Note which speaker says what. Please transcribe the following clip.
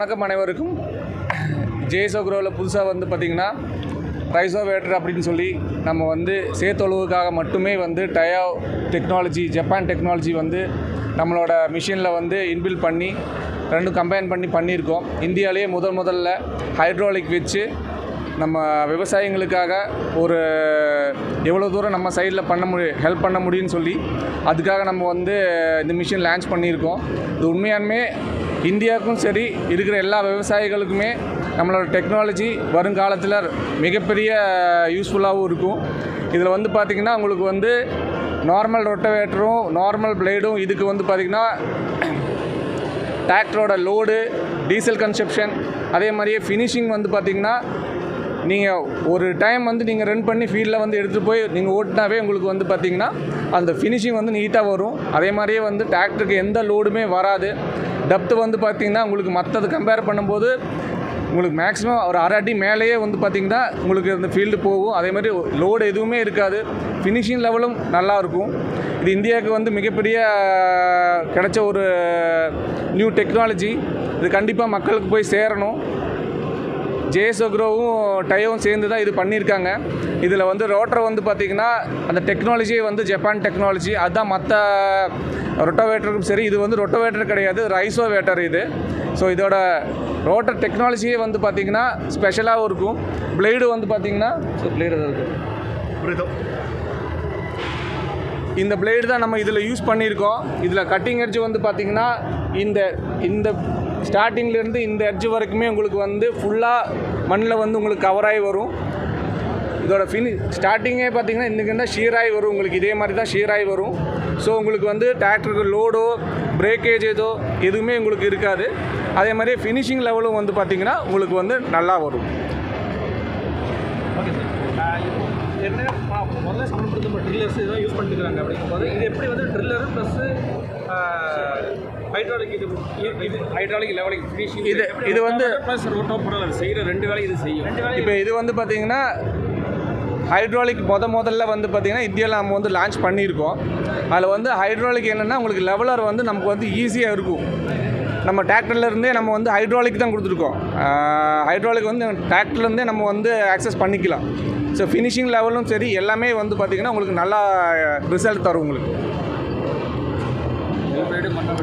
Speaker 1: வணக்கம் அனைவருக்கும். ஜேஎஸ்ஓ குரோவில் புதுசாக வந்து பார்த்திங்கன்னா ரைசோவேட்டர் அப்படின்னு சொல்லி நம்ம வந்து சேத்தொழுவுக்காக மட்டுமே வந்து டயோ டெக்னாலஜி ஜப்பான் டெக்னாலஜி வந்து நம்மளோட மிஷினில் வந்து இன்பில் பண்ணி ரெண்டும் கம்பைன் பண்ணி பண்ணியிருக்கோம். இந்தியாவிலேயே முதல் முதல்ல ஹைட்ராலிக் வச்சு நம்ம விவசாயிங்களுக்காக ஒரு எவ்வளோ தூரம் நம்ம சைடில் பண்ண முடியும் ஹெல்ப் பண்ண முடியும்னு சொல்லி அதுக்காக நம்ம வந்து இந்த மிஷின் லான்ச் பண்ணியிருக்கோம். இது உண்மையானுமே இந்தியாவுக்கும் சரி இருக்கிற எல்லா விவசாயிகளுக்குமே நம்மளோட டெக்னாலஜி வருங்காலத்தில் மிகப்பெரிய யூஸ்ஃபுல்லாகவும் இருக்கும். இதில் வந்து பார்த்திங்கன்னா உங்களுக்கு வந்து நார்மல் ரொட்டவேட்டரும் நார்மல் பிளேடும் இதுக்கு வந்து பார்த்திங்கன்னா டிராக்டரோட லோடு டீசல் கன்சப்ஷன் அதே மாதிரியே ஃபினிஷிங் வந்து பார்த்திங்கன்னா நீங்கள் ஒரு டைம் வந்து நீங்கள் ரன் பண்ணி ஃபீல்டில் வந்து எடுத்துகிட்டு போய் நீங்கள் ஓட்டினாவே உங்களுக்கு வந்து பார்த்திங்கன்னா அந்த ஃபினிஷிங் வந்து நீட்டாக வரும். அதே மாதிரியே வந்து டிராக்டருக்கு எந்த லோடுமே வராது. டப்த்து வந்து பார்த்திங்கன்னா உங்களுக்கு மற்றது கம்பேர் பண்ணும்போது உங்களுக்கு மேக்ஸிமம் ஒரு அரை அடி மேலேயே வந்து பார்த்திங்கன்னா உங்களுக்கு அந்த ஃபீல்டு போகும். அதே மாதிரி லோடு எதுவுமே இருக்காது. ஃபினிஷிங் லெவலும் நல்லா இருக்கும். இது இந்தியாவுக்கு வந்து மிகப்பெரிய கிடைச்ச ஒரு நியூ டெக்னாலஜி இது கண்டிப்பாக மக்களுக்கு போய் சேரணும். ஜேஎஸ்ஓக்ரோவும் டயோவும் சேர்ந்து தான் இது பண்ணியிருக்காங்க. இதில் வந்து ரோட்டர் வந்து பார்த்திங்கன்னா அந்த டெக்னாலஜியே வந்து ஜப்பான் டெக்னாலஜி அதுதான் மற்ற ரொட்டோவேட்டருக்கும் சரி இது வந்து ரொட்டோவேட்டர் கிடையாது ரைசோ வேட்டர் இது. ஸோ இதோட ரோட்டர் டெக்னாலஜியே வந்து பார்த்திங்கன்னா ஸ்பெஷலாகவும் இருக்கும். பிளேடு வந்து பார்த்திங்கன்னா ஸோ பிளேடு இருக்கும் இந்த பிளேடு தான் நம்ம இதில் யூஸ் பண்ணியிருக்கோம். இதில் கட்டிங் எட்ஜ் வந்து பார்த்திங்கன்னா இந்த இந்த ஸ்டார்டிங்லேருந்து இந்த எட்ஜ் வரைக்குமே உங்களுக்கு வந்து ஃபுல்லாக மண்ணில் வந்து உங்களுக்கு கவராகி வரும். இதோட ஃபினி ஸ்டார்டிங்கே பார்த்தீங்கன்னா இன்றைக்கி இருந்தால் ஷீராகி வரும். உங்களுக்கு இதே மாதிரி தான் ஷீராகி வரும். ஸோ உங்களுக்கு வந்து டிராக்டருக்கு லோடோ பிரேக்கேஜ் ஏதோ எதுவுமே உங்களுக்கு இருக்காது. அதே மாதிரி ஃபினிஷிங் லெவலும் வந்து பார்த்திங்கன்னா உங்களுக்கு வந்து நல்லா வரும்.
Speaker 2: முதல்ல சமன்படுத்த ட்ரில்லர்ஸ் இதெல்லாம் யூஸ் பண்ணிக்கிறாங்க அப்படிங்கும்போது இது எப்படி வந்து ட்ரில்லரும் ப்ளஸ்ஸு ஹைட்ராலிக் இது இது ஹைட்ராலிக் லெவலிக் ஃபினிஷிங்
Speaker 1: இது- இது வந்து-
Speaker 2: ப்ளஸ் ரோட்டோ செய்கிற ரெண்டு வேலை இது செய்யும்.
Speaker 1: இப்போ இது வந்து பார்த்திங்கன்னா ஹைட்ராலிக் முத முதல்ல வந்து பார்த்திங்கன்னா இந்தியாவில் நம்ம வந்து லான்ச் பண்ணியிருக்கோம். அதில் வந்து ஹைட்ராலிக் என்னென்னா உங்களுக்கு லெவலர் வந்து நமக்கு வந்து ஈஸியாக இருக்கும். நம்ம டிராக்டர்ல இருந்தே நம்ம வந்து ஹைட்ராலிக் தான் கொடுத்துருக்கோம். ஹைட்ராலிக் வந்து டிராக்டர்லேருந்தே நம்ம வந்து ஆக்சஸ் பண்ணிக்கலாம். ஸோ ஃபினிஷிங் லெவலும் சரி எல்லாமே வந்து பார்த்திங்கன்னா உங்களுக்கு நல்லா ரிசல்ட் தரும் உங்களுக்கு.
Speaker 2: பிளேடு மற்ற